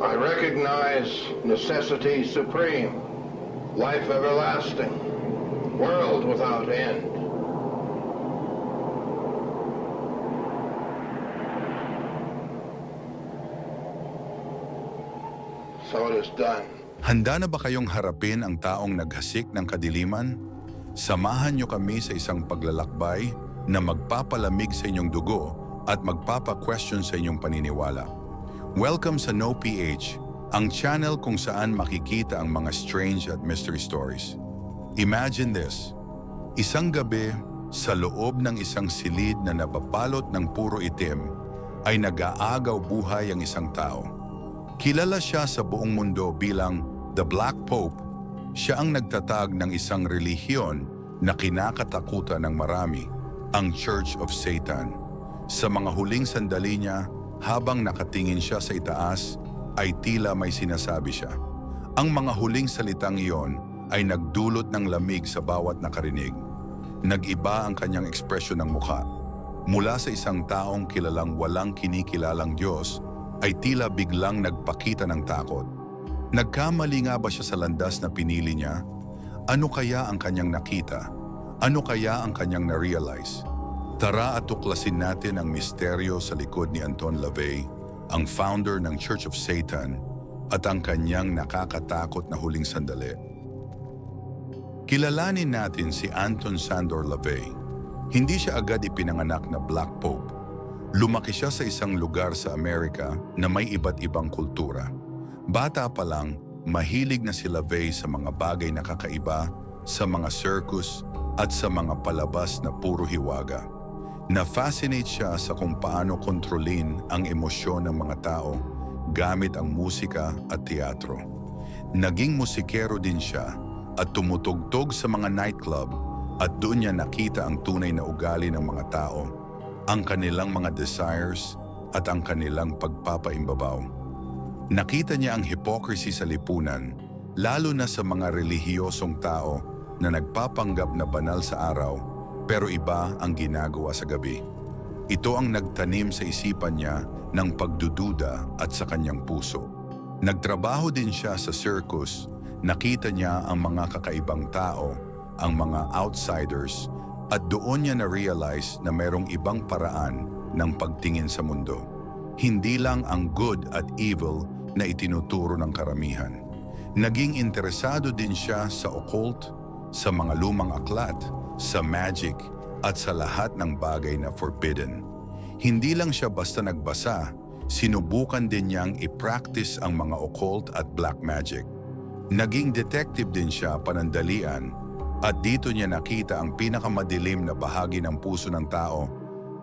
I recognize necessity supreme, life everlasting, world without end. So it is done. Handa na ba kayong harapin ang taong naghasik ng kadiliman? Samahan niyo kami sa isang paglalakbay na magpapalamig sa inyong dugo at magpapa-question sa inyong paniniwala. Welcome sa No PH, ang channel kung saan makikita ang mga strange at mystery stories. Imagine this, isang gabi sa loob ng isang silid na napapalot ng puro itim ay nag-aagaw buhay ang isang tao. Kilala siya sa buong mundo bilang The Black Pope. Siya ang nagtatag ng isang relihiyon na kinakatakutan ng marami, ang Church of Satan. Sa mga huling sandali niya, habang nakatingin siya sa itaas, ay tila may sinasabi siya. Ang mga huling salitang iyon ay nagdulot ng lamig sa bawat nakarinig. Nag-iba ang kanyang ekspresyon ng mukha. Mula sa isang taong kilalang walang kinikilalang Diyos, ay tila biglang nagpakita ng takot. Nagkamali nga ba siya sa landas na pinili niya? Ano kaya ang kanyang nakita? Ano kaya ang kanyang na-realize? Tara at tuklasin natin ang misteryo sa likod ni Anton LaVey, ang founder ng Church of Satan, at ang kanyang nakakatakot na huling sandali. Kilalanin natin si Anton Sandor LaVey. Hindi siya agad ipinanganak na Black Pope. Lumaki siya sa isang lugar sa Amerika na may iba't ibang kultura. Bata pa lang, mahilig na si LaVey sa mga bagay na kakaiba, sa mga circus at sa mga palabas na puro hiwaga. Na-fascinate siya sa kung paano kontrolin ang emosyon ng mga tao gamit ang musika at teatro. Naging musikero din siya at tumutugtog sa mga nightclub at doon niya nakita ang tunay na ugali ng mga tao, ang kanilang mga desires at ang kanilang pagpapaimbabaw. Nakita niya ang hypocrisy sa lipunan, lalo na sa mga relihiyosong tao na nagpapanggap na banal sa araw pero iba ang ginagawa sa gabi. Ito ang nagtanim sa isipan niya ng pagdududa at sa kanyang puso. Nagtrabaho din siya sa circus, nakita niya ang mga kakaibang tao, ang mga outsiders, at doon niya na-realize na mayroong ibang paraan ng pagtingin sa mundo. Hindi lang ang good at evil na itinuturo ng karamihan. Naging interesado din siya sa occult, sa mga lumang aklat, sa magic, at sa lahat ng bagay na forbidden. Hindi lang siya basta nagbasa, sinubukan din niyang i-practice ang mga occult at black magic. Naging detective din siya panandalian at dito niya nakita ang pinakamadilim na bahagi ng puso ng tao,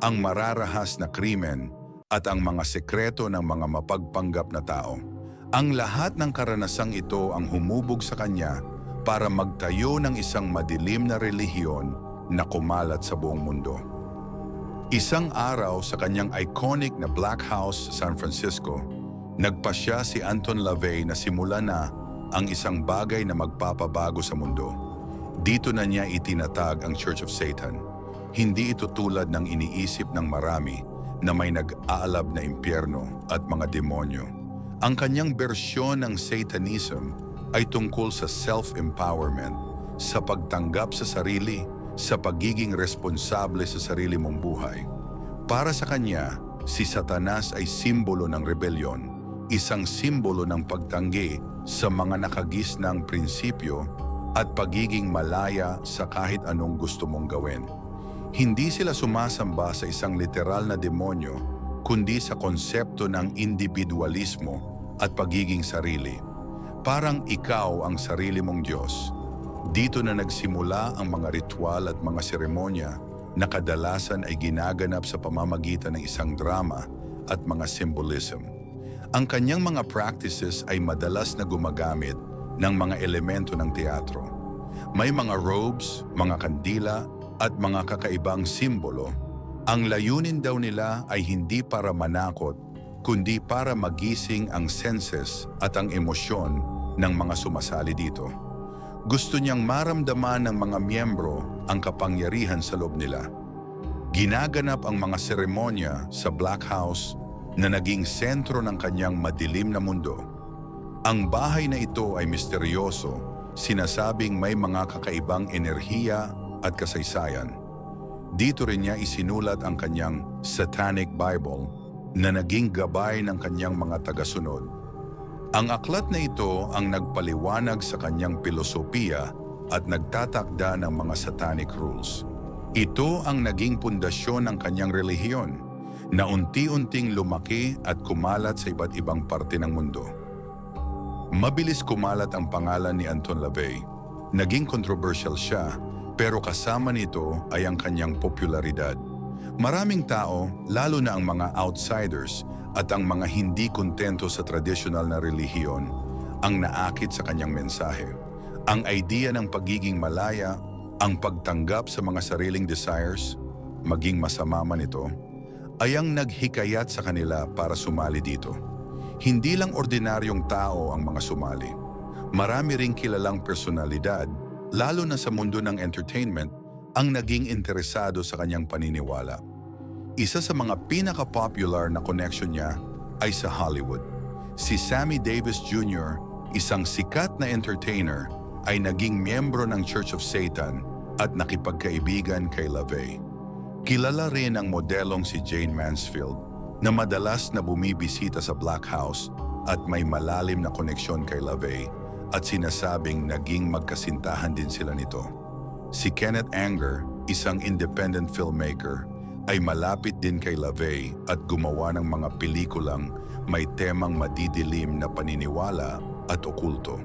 ang mararahas na krimen at ang mga sekreto ng mga mapagpanggap na tao. Ang lahat ng karanasang ito ang humubog sa kanya para magtayo ng isang madilim na relihiyon na kumalat sa buong mundo. Isang araw sa kanyang iconic na Black House sa San Francisco, nagpasya si Anton LaVey na simula na ang isang bagay na magpapabago sa mundo. Dito na niya itinatag ang Church of Satan. Hindi ito tulad ng iniisip ng marami na may nag-aalab na impyerno at mga demonyo. Ang kanyang bersyon ng Satanism ay tungkol sa self-empowerment, sa pagtanggap sa sarili, sa pagiging responsable sa sarili mong buhay. Para sa kanya, si Satanas ay simbolo ng rebelyon, isang simbolo ng pagtanggi sa mga nakagisnang prinsipyo at pagiging malaya sa kahit anong gusto mong gawin. Hindi sila sumasamba sa isang literal na demonyo, kundi sa konsepto ng individualismo at pagiging sarili. Parang ikaw ang sarili mong Diyos. Dito na nagsimula ang mga ritual at mga seremonya na kadalasan ay ginaganap sa pamamagitan ng isang drama at mga symbolism. Ang kanyang mga practices ay madalas na gumagamit ng mga elemento ng teatro. May mga robes, mga kandila, at mga kakaibang simbolo. Ang layunin daw nila ay hindi para manakot, kundi para magising ang senses at ang emosyon ng mga sumasali dito. Gusto niyang maramdaman ng mga miyembro ang kapangyarihan sa loob nila. Ginaganap ang mga seremonya sa Black House na naging sentro ng kanyang madilim na mundo. Ang bahay na ito ay misteryoso, sinasabing may mga kakaibang enerhiya at kasaysayan. Dito rin niya isinulat ang kanyang Satanic Bible na naging gabay ng kanyang mga tagasunod. Ang aklat na ito ang nagpaliwanag sa kanyang pilosopiya at nagtatakda ng mga satanic rules. Ito ang naging pundasyon ng kanyang relihiyon na unti-unting lumaki at kumalat sa iba't ibang parte ng mundo. Mabilis kumalat ang pangalan ni Anton LaVey. Naging controversial siya, pero kasama nito ay ang kanyang popularidad. Maraming tao, lalo na ang mga outsiders at ang mga hindi kontento sa tradisyonal na relihiyon, ang naakit sa kanyang mensahe. Ang idea ng pagiging malaya, ang pagtanggap sa mga sariling desires, maging masama man ito, ay ang naghikayat sa kanila para sumali dito. Hindi lang ordinaryong tao ang mga sumali. Marami ring kilalang personalidad, lalo na sa mundo ng entertainment, ang naging interesado sa kanyang paniniwala. Isa sa mga pinaka-popular na connection niya ay sa Hollywood. Si Sammy Davis Jr., isang sikat na entertainer, ay naging miyembro ng Church of Satan at nakipagkaibigan kay LaVey. Kilala rin ang modelong si Jane Mansfield na madalas na bumibisita sa Black House at may malalim na koneksyon kay LaVey at sinasabing naging magkasintahan din sila nito. Si Kenneth Anger, isang independent filmmaker, ay malapit din kay LaVey at gumawa ng mga pelikulang may temang madidilim na paniniwala at okulto.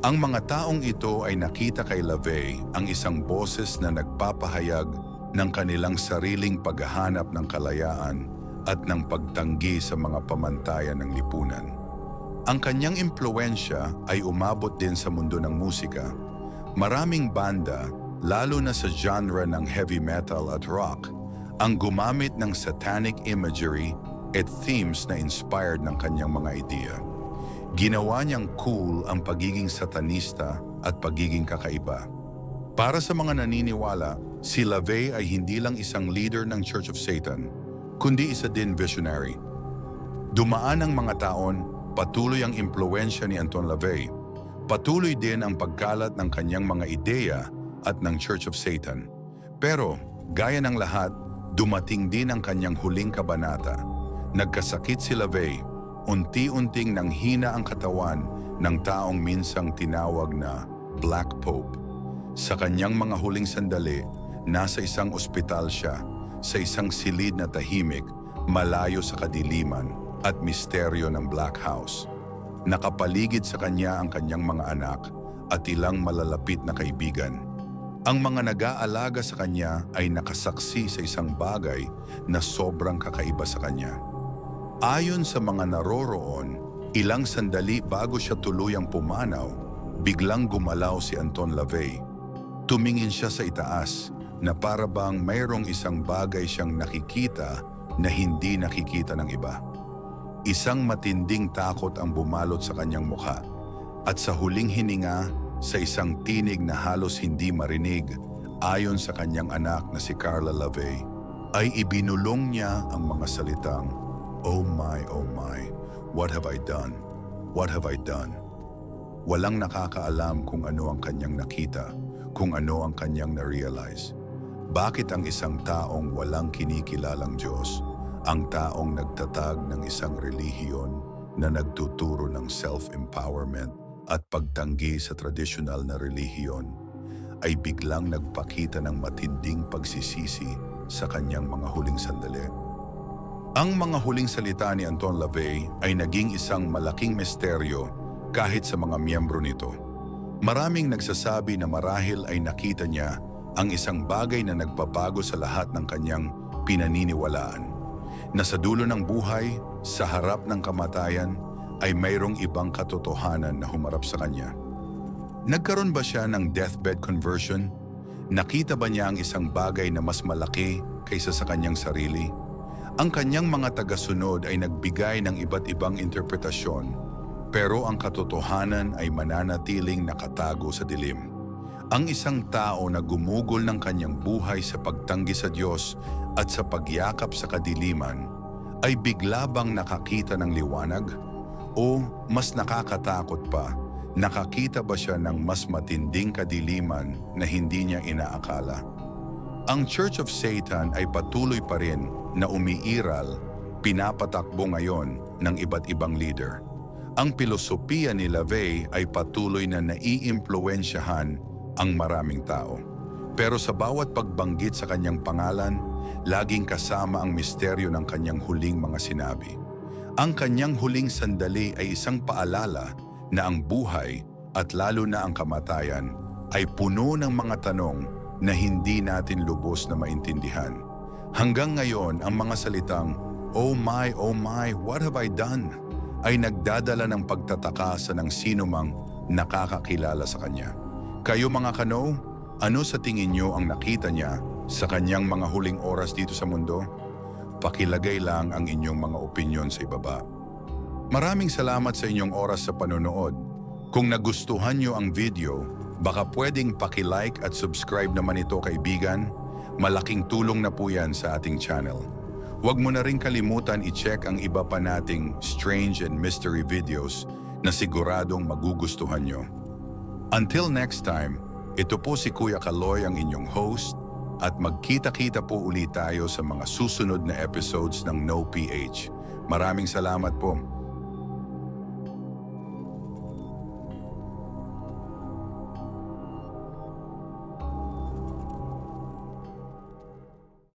Ang mga taong ito ay nakita kay LaVey ang isang boses na nagpapahayag ng kanilang sariling paghahanap ng kalayaan at ng pagtanggi sa mga pamantayan ng lipunan. Ang kanyang impluensya ay umabot din sa mundo ng musika. Maraming banda, lalo na sa genre ng heavy metal at rock, ang gumamit ng satanic imagery at themes na inspired ng kanyang mga idea. Ginawa niyang cool ang pagiging satanista at pagiging kakaiba. Para sa mga naniniwala, si LaVey ay hindi lang isang leader ng Church of Satan, kundi isa din visionary. Dumaan ang mga taon, patuloy ang impluensya ni Anton LaVey. Patuloy din ang pagkalat ng kanyang mga ideya at ng Church of Satan. Pero, gaya ng lahat, dumating din ang kanyang huling kabanata. Nagkasakit si LaVey, unti-unting nanghina ang katawan ng taong minsang tinawag na Black Pope. Sa kanyang mga huling sandali, nasa isang ospital siya, sa isang silid na tahimik, malayo sa kadiliman at misteryo ng Black House. Nakapaligid sa kanya ang kanyang mga anak at ilang malalapit na kaibigan. Ang mga nag-aalaga sa kanya ay nakasaksi sa isang bagay na sobrang kakaiba sa kanya. Ayon sa mga naroroon, ilang sandali bago siya tuluyang pumanaw, biglang gumalaw si Anton LaVey. Tumingin siya sa itaas na para bang mayroong isang bagay siyang nakikita na hindi nakikita ng iba. Isang matinding takot ang bumalot sa kanyang mukha at sa huling hininga sa isang tinig na halos hindi marinig ayon sa kanyang anak na si Carla LaVey ay ibinulong niya ang mga salitang Oh my, oh my, what have I done? What have I done? Walang nakakaalam kung ano ang kanyang nakita, kung ano ang kanyang na-realize. Bakit ang isang taong walang kinikilalang Diyos, ang taong nagtatag ng isang relihiyon na nagtuturo ng self-empowerment at pagtanggi sa tradisyonal na relihiyon, ay biglang nagpakita ng matinding pagsisisi sa kanyang mga huling sandali. Ang mga huling salita ni Anton LaVey ay naging isang malaking misteryo kahit sa mga miyembro nito. Maraming nagsasabi na marahil ay nakita niya ang isang bagay na nagbabago sa lahat ng kanyang pinaniniwalaan. Na sa dulo ng buhay, sa harap ng kamatayan, ay mayroong ibang katotohanan na humarap sa kanya. Nagkaroon ba siya ng deathbed conversion? Nakita ba niya ang isang bagay na mas malaki kaysa sa kanyang sarili? Ang kanyang mga tagasunod ay nagbigay ng iba't ibang interpretasyon, pero ang katotohanan ay mananatiling nakatago sa dilim. Ang isang tao na gumugol ng kanyang buhay sa pagtanggi sa Diyos at sa pagyakap sa kadiliman ay bigla bang nakakita ng liwanag? O mas nakakatakot pa, nakakita ba siya ng mas matinding kadiliman na hindi niya inaakala? Ang Church of Satan ay patuloy pa rin na umiiral, pinapatakbo ngayon ng iba't ibang leader. Ang pilosopiya ni LaVey ay patuloy na naiimpluensyahan ang maraming tao. Pero sa bawat pagbanggit sa kanyang pangalan, laging kasama ang misteryo ng kanyang huling mga sinabi. Ang kanyang huling sandali ay isang paalala na ang buhay at lalo na ang kamatayan ay puno ng mga tanong na hindi natin lubos na maintindihan. Hanggang ngayon, ang mga salitang, Oh my, oh my, what have I done? ay nagdadala ng pagtataka sa ng sino mang nakakakilala sa kanya. Kayo mga kano, ano sa tingin nyo ang nakita niya sa kanyang mga huling oras dito sa mundo? Pakilagay lang ang inyong mga opinyon sa ibaba. Maraming salamat sa inyong oras sa panonood. Kung nagustuhan nyo ang video, baka pwedeng pakilike at subscribe naman ito kaibigan. Malaking tulong na po yan sa ating channel. Huwag mo na rin kalimutan i-check ang iba pa nating strange and mystery videos na siguradong magugustuhan nyo. Until next time, ito po si Kuya Kaloy ang inyong host at magkita-kita po ulit tayo sa mga susunod na episodes ng No PH. Maraming salamat po.